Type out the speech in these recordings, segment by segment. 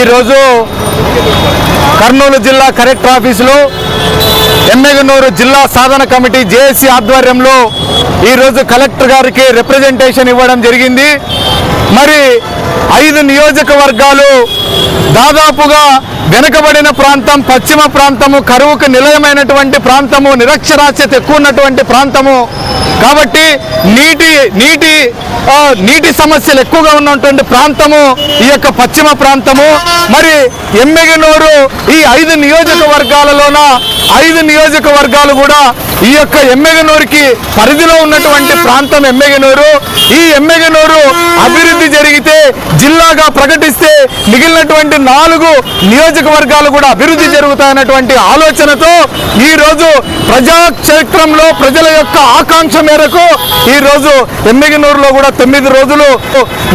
ఈరోజు కర్నూలు జిల్లా కలెక్టర్ ఆఫీసులో ఎమ్మెగనూరు జిల్లా సాధన కమిటీ జేఏసీ ఆధ్వర్యంలో ఈరోజు కలెక్టర్ గారికి రిప్రజెంటేషన్ ఇవ్వడం జరిగింది. మరి ఐదు నియోజకవర్గాలు దాదాపుగా వెనుకబడిన ప్రాంతం పశ్చిమ ప్రాంతము కరువుకు నిలయమైనటువంటి ప్రాంతము నిరక్షరాస్యత ఎక్కువ ఉన్నటువంటి ప్రాంతము. కాబట్టి నీటి నీటి నీటి సమస్యలు ఎక్కువగా ఉన్నటువంటి ప్రాంతము ఈ యొక్క పశ్చిమ ప్రాంతము. మరి ఎమ్మెగనూరు ఈ ఐదు నియోజకవర్గాలలోన ఐదు నియోజకవర్గాలు కూడా ఈ యొక్క ఎమ్మెగనూరుకి పరిధిలో ఉన్నటువంటి ప్రాంతం ఎమ్మెగనూరు. ఈ ఎమ్మెగనూరు అభివృద్ధి జరిగితే జిల్లాగా ప్రకటిస్తే మిగిలినటువంటి నాలుగు నియోజకవర్గాలు కూడా అభివృద్ధి జరుగుతాయన్నటువంటి ఆలోచనతో ఈ రోజు ప్రజాక్షేత్రంలో ప్రజల యొక్క ఆకాంక్ష మేరకు ఈ రోజు ఎమ్మెగనూరులో కూడా తొమ్మిది రోజులు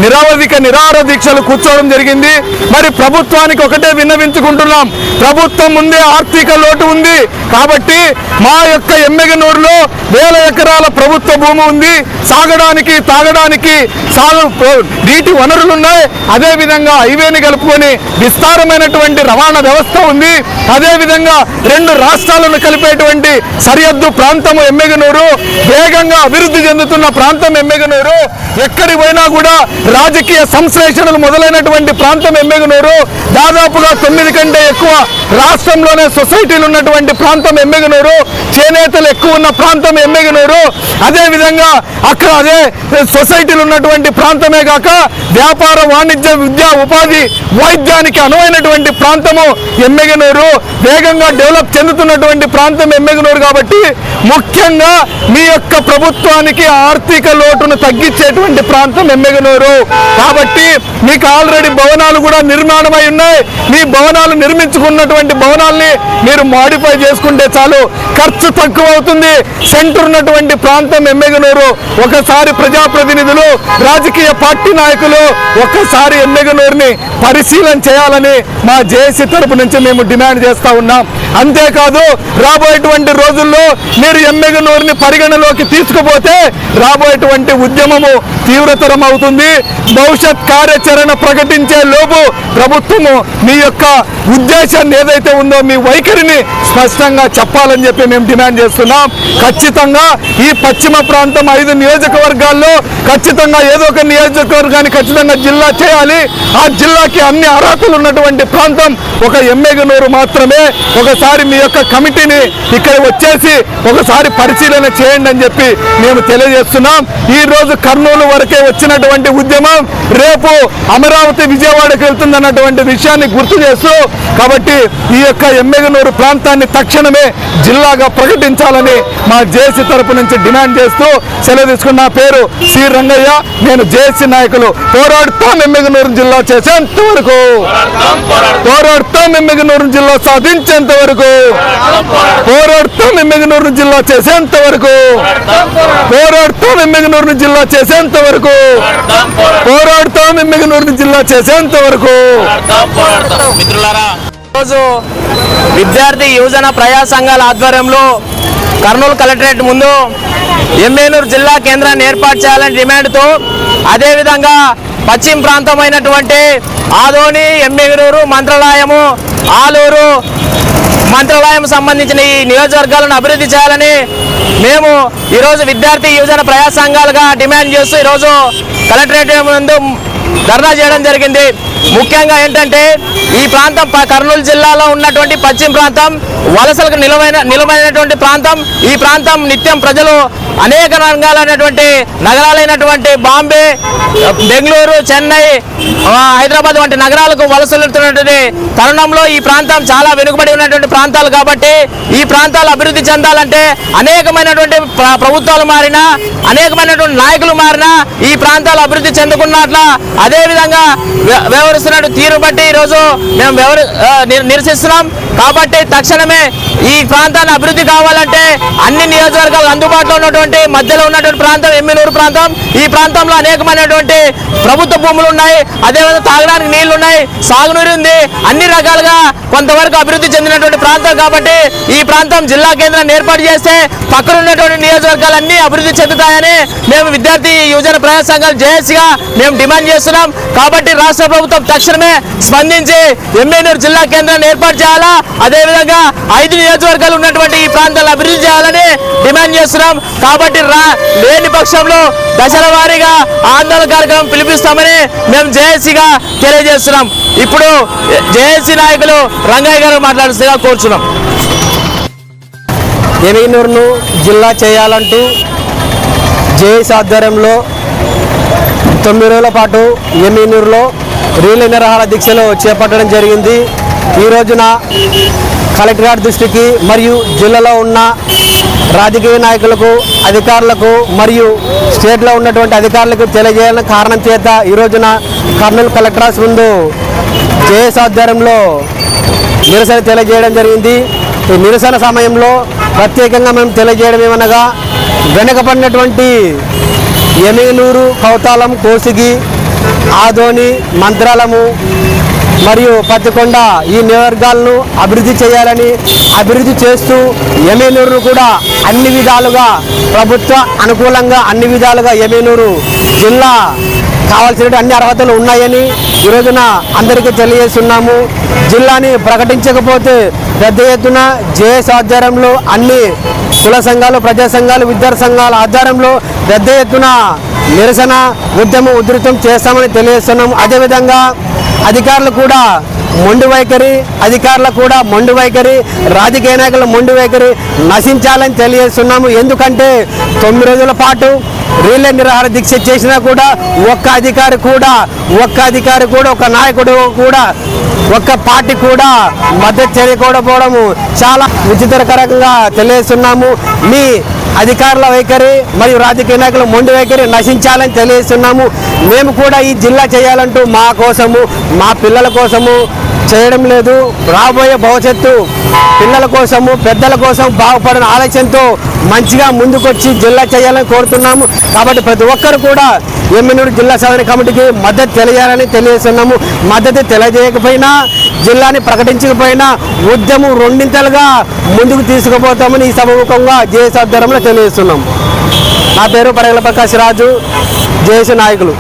నిరావధిక నిరాహార దీక్షలు కూర్చోవడం జరిగింది. మరి ప్రభుత్వానికి ఒకటే విన్నవించుకుంటున్నాం. ప్రభుత్వం ముందే ఆర్థిక లోటు ఉంది. కాబట్టి మా యొక్క ఎమ్మెగనూరులో వేల ఎకరాల ప్రభుత్వ భూమి ఉంది. సాగడానికి తాగడానికి సాగు నీటి వనరులు ఉన్నాయి హైవేని కలుపుకొని విస్తారమైనటువంటి రవాణా వ్యవస్థ ఉంది. అదేవిధంగా రెండు రాష్ట్రాలను కలిపేటువంటి సరిహద్దు ప్రాంతము ఎమ్మెగనూరు. వేగంగా అభివృద్ధి చెందుతున్న ప్రాంతం ఎమ్మెగనూరు. ఎక్కడికి పోయినా కూడా రాజకీయ సంశ్లేషణలు మొదలైనటువంటి ప్రాంతం ఎమ్మెగనూరు. దాదాపుగా తొమ్మిది కంటే ఎక్కువ రాష్ట్రంలోనే సొసైటీలు ఉన్నటువంటి ప్రాంతం ఎమ్మెగనూరు. చేనేతలు ఎక్కువ ఉన్న ప్రాంతం ఎమ్మెగనూరు. అదే విధంగా అక్కడ అదే సొసైటీలు ఉన్నటువంటి ప్రాంతమే కాక వ్యాపార వాణిజ్య విద్యా ఉపాధి వైద్యానికి అనువైనటువంటి ప్రాంతము ఎమ్మెగనూరు. వేగంగా డెవలప్ చెందుతున్నటువంటి ప్రాంతం ఎమ్మెగనూరు కాబట్టి ముఖ్యంగా మీ యొక్క ప్రభుత్వానికి ఆర్థిక లోటును తగ్గించేటువంటి ప్రాంతం ఎమ్మెగనూరు. కాబట్టి మీకు ఆల్రెడీ భవనాలు కూడా నిర్మాణమై ఉన్నాయి. మీ భవనాలు నిర్మించుకున్నటువంటి భవనాల్ని మీరు మాడిఫై చేసుకుంటే చాలు. ఖర్చు తక్కువ అవుతుంది సెంటర్ ఉన్నటువంటి ప్రాంతం ఎమ్మెగనూరు. ఒకసారి ప్రజాప్రతినిధులు రాజకీయ పార్టీ నాయకులు ఒక్కసారి ఎమ్మెగనూరుని పరిశీలన చేయాలని మా జేఏసీ తరపు నుంచి మేము డిమాండ్ చేస్తా ఉన్నాం. అంతేకాదు రాబోయేటువంటి రోజుల్లో మీరు ఎమ్మెగనూరుని పరిగణలోకి తీసుకుపోతే రాబోయేటువంటి ఉద్యమము తీవ్రతరం అవుతుంది భవిష్యత్ కార్యాచరణ ప్రకటించే లోపు ప్రభుత్వము మీ యొక్క ఉద్దేశాన్ని ఏదైతే ఉందో మీ వైఖరిని స్పష్టంగా చెప్పాలని చెప్పి మేము డిమాండ్ చేస్తున్నాం. ఖచ్చితంగా ఈ పశ్చిమ ప్రాంతం ఐదు నియోజకవర్గాల్లో ఖచ్చితంగా ఏదో ఒక నియోజకవర్గాన్ని ఖచ్చితంగా జిల్లా చేయాలి. ఆ జిల్లాకి అన్ని అర్హతలు ఉన్నటువంటి ప్రాంతం ఒక ఎమ్మెగనూరు మాత్రమే. ఒకసారి మీ యొక్క కమిటీని ఇక్కడ వచ్చేసి ఒకసారి పరిశీలన చేయండి అని చెప్పి మేము తెలియజేస్తున్నాం. ఈ రోజు కర్నూలు వరకే వచ్చినటువంటి ఉద్యమం రేపు అమరావతి విజయవాడకి వెళ్తుందన్నటువంటి విషయాన్ని గుర్తు చేస్తూ కాబట్టి ఈ యొక్క ఎమ్మెగనూరు ప్రాంతాన్ని తక్షణమే జిల్లాగా ప్రకటించాలని మా జేసీ తరపు నుంచి డిమాండ్ చేస్తూ సెలవు తీసుకున్న నా పేరు సి రంగయ్య. నేను జేసీ నాయకులు. పోరాడుతాం ఎమ్మిగనూరు జిల్లా చేసేంత వరకు. పోరాడుతాం ఎమ్మిగనూరు జిల్లా సాధించేంత వరకు. పోరాడుతాం ఎమ్మిగనూరు జిల్లా చేసేంత వరకు. పోరాడుతాం ఎమ్మిగనూరు జిల్లా చేసేంత వరకు. పోరాడుతాం ఎమ్మిగనూరు జిల్లా చేసేంత వరకు. మిత్రులారా రోజు విద్యార్థి యువజన ప్రజా సంఘాల ఆధ్వర్యంలో కర్నూలు కలెక్టరేట్ ముందు ఎమ్మెనూరు జిల్లా కేంద్రాన్ని ఏర్పాటు చేయాలని డిమాండ్తో అదేవిధంగా పశ్చిమ ప్రాంతమైనటువంటి ఆదోని ఎమ్మెగనూరు మంత్రాలయము ఆలూరు మంత్రాలయం సంబంధించిన ఈ నియోజకవర్గాలను అభివృద్ధి చేయాలని మేము ఈరోజు విద్యార్థి యువజన ప్రజా సంఘాలుగా డిమాండ్ చేస్తూ ఈరోజు కలెక్టరేట్ ముందు ధర్నా చేయడం జరిగింది. ముఖ్యంగా ఏంటంటే ఈ ప్రాంతం కర్నూలు జిల్లాలో ఉన్నటువంటి పశ్చిమ ప్రాంతం వలసలకు నిలవైన నిలవైనటువంటి ప్రాంతం. ఈ ప్రాంతం నిత్యం ప్రజలు అనేక రంగాలైనటువంటి నగరాలైనటువంటి బాంబే బెంగళూరు చెన్నై హైదరాబాద్ వంటి నగరాలకు వలసలుతున్నటువంటి తరుణంలో ఈ ప్రాంతం చాలా వెనుకబడి ఉన్నటువంటి ప్రాంతాలు కాబట్టి ఈ ప్రాంతాలు అభివృద్ధి చెందాలంటే అనేకమైనటువంటి ప్రభుత్వాలు మారినా అనేకమైనటువంటి నాయకులు మారినా ఈ ప్రాంతాలు అభివృద్ధి చెందుకున్నట్ల అదేవిధంగా వ్యవహరిస్తున్న తీరు బట్టి ఈరోజు మేము వ్యవహరి నిరసిస్తున్నాం. కాబట్టి తక్షణమే ఈ ప్రాంతాన్ని అభివృద్ధి కావాలంటే అన్ని నియోజకవర్గాలు అందుబాటులో ఉన్నటువంటి మధ్యలో ఉన్నటువంటి ప్రాంతం ఎమ్మినూరు ప్రాంతం ఈ ప్రాంతంలో అనేకమైనటువంటి ప్రభుత్వ భూములు ఉన్నాయి అదేవిధంగా తాగడానికి నీళ్ళు ఉన్నాయి సాగునీరు ఉంది అన్ని రకాలుగా కొంతవరకు అభివృద్ధి చెందినటువంటి ప్రాంతం కాబట్టి ఈ ప్రాంతం జిల్లా కేంద్రాన్ని ఏర్పాటు చేస్తే పక్కన ఉన్నటువంటి నియోజకవర్గాలన్నీ అభివృద్ధి చెందుతాయని మేము విద్యార్థి యువజన ప్రజా సంఘాలు జేఏసీగా మేము డిమాండ్ చేస్తున్నాం. కాబట్టి రాష్ట్ర ప్రభుత్వం తక్షణమే స్పందించి ఎమ్మెనూరు జిల్లా కేంద్రాన్ని ఏర్పాటు చేయాలా? అదేవిధంగా ఐదు నియోజకవర్గాలు ఉన్నటువంటి ఈ ప్రాంతాలు అభివృద్ధి చేయాలని డిమాండ్ చేస్తున్నాం. కాబట్టి రా లేని పక్షంలో దశల వారీగా ఆందోళన కార్యక్రమం పిలిపిస్తామని మేము జేఏసీగా తెలియజేస్తున్నాం. ఇప్పుడు జేఏసీ నాయకులు రంగయ్య గారు మాట్లాడుతుగా కోరుచున్నాం. ఎమినూరును జిల్లా చేయాలంటూ జేఏసీ ఆధ్వర్యంలో తొమ్మిది రోజుల పాటు ఎమినూరులో రీల నిరాహార దీక్షలో చేపట్టడం జరిగింది. ఈ రోజున కలెక్టర్ గారి దృష్టికి మరియు జిల్లాలో ఉన్న రాజకీయ నాయకులకు అధికారులకు మరియు స్టేట్లో ఉన్నటువంటి అధికారులకు తెలియజేయాలని కారణం చేత ఈ రోజున కర్నూలు కలెక్టర్ ముందు జేఎస్ ఆధ్వర్యంలో నిరసన తెలియజేయడం జరిగింది. ఈ నిరసన సమయంలో ప్రత్యేకంగా మేము తెలియజేయడం ఏమనగా వెనుకబడినటువంటి ఎమిగనూరు కౌతాలం కోసిగి ఆదోని మంత్రాలము మరియు పత్తికొండ ఈ నియోజకవర్గాలను అభివృద్ధి చేయాలని అభివృద్ధి చేస్తూ ఎమ్మెనూరును కూడా అన్ని విధాలుగా ప్రభుత్వ అనుకూలంగా అన్ని విధాలుగా ఎమ్మెనూరు జిల్లా కావాల్సిన అన్ని అర్హతలు ఉన్నాయని ఈ రోజున అందరికీ తెలియజేస్తున్నాము. జిల్లాని ప్రకటించకపోతే పెద్ద ఎత్తున జేఎస్ ఆధ్వర్యంలో అన్ని కుల సంఘాలు ప్రజా సంఘాలు విద్యార్థి సంఘాల ఆధ్వర్యంలో పెద్ద ఎత్తున నిరసన ఉద్యమం ఉధృతం చేస్తామని తెలియజేస్తున్నాము. అదేవిధంగా అధికారులు కూడా మొండి వైఖరి అధికారులు కూడా మొండి వైఖరి రాజకీయ నాయకుల మొండి వైఖరి నశించాలని తెలియజేస్తున్నాము. ఎందుకంటే తొమ్మిది రోజుల పాటు రీలే నిరాహార దీక్ష చేసినా కూడా ఒక్క అధికారి కూడా ఒక్క అధికారి కూడా ఒక నాయకుడు కూడా ఒక్క పార్టీ కూడా మద్దతు చేయకపోవడము చాలా విచిత్రకరంగా తెలియజేస్తున్నాము. మీ అధికారుల వైఖరి మరియు రాజకీయ నాయకుల మొండి వైఖరి నశించాలని తెలియజేస్తున్నాము. మేము కూడా ఈ జిల్లా చేయాలంటూ మా కోసము మా పిల్లల కోసము చేయడం లేదు. రాబోయే భవిష్యత్తు పిల్లల కోసము పెద్దల కోసం బాగుపడిన ఆలోచనతో మంచిగా ముందుకొచ్చి జిల్లా చేయాలని కోరుతున్నాము. కాబట్టి ప్రతి ఒక్కరు కూడా ఎమ్మెనూరు జిల్లా సాధన కమిటీకి మద్దతు తెలియాలని తెలియజేస్తున్నాము. మద్దతు తెలియజేయకపోయినా జిల్లాని ప్రకటించకపోయినా ఉద్యమం రెండింతలుగా ముందుకు తీసుకుపోతామని ఈ సభముఖంగా జేఏసీ ఆధ్వర్యంలో తెలియజేస్తున్నాం నా పేరు పరగల ప్రకాష్ రాజు. జేఏసీ నాయకులు.